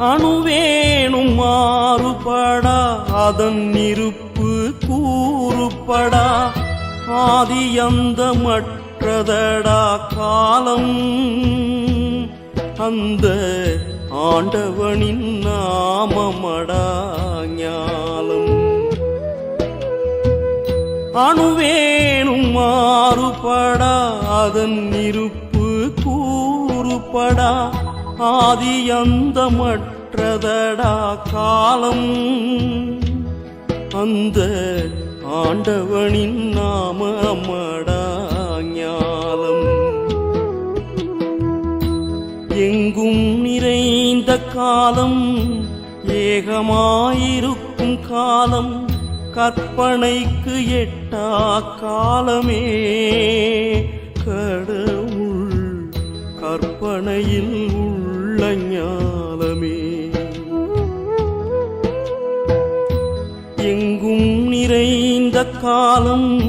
அணுவேணும் மாறுபடா அதன் இருப்பு கூறுபடா. ஆதியந்த மற்றதடா காலம். அந்த ஆண்டவனின் நாமமடா ஞாலம். அணுவேணும் மாறுபடா அதன் இருப்பு கூறுபடா. ஆதியந்த மற்றதடா காலம். அந்த ஆண்டவனின் நாமமடா ஞாலம். எங்கும் நிறைந்த காலம் ஏகமாயிருக்கும் காலம் கற்பனைக்கு எட்டா காலமே. அர்ப்பணையில் உள்ள ஞானமே. எங்கும் நிறைந்த காலம்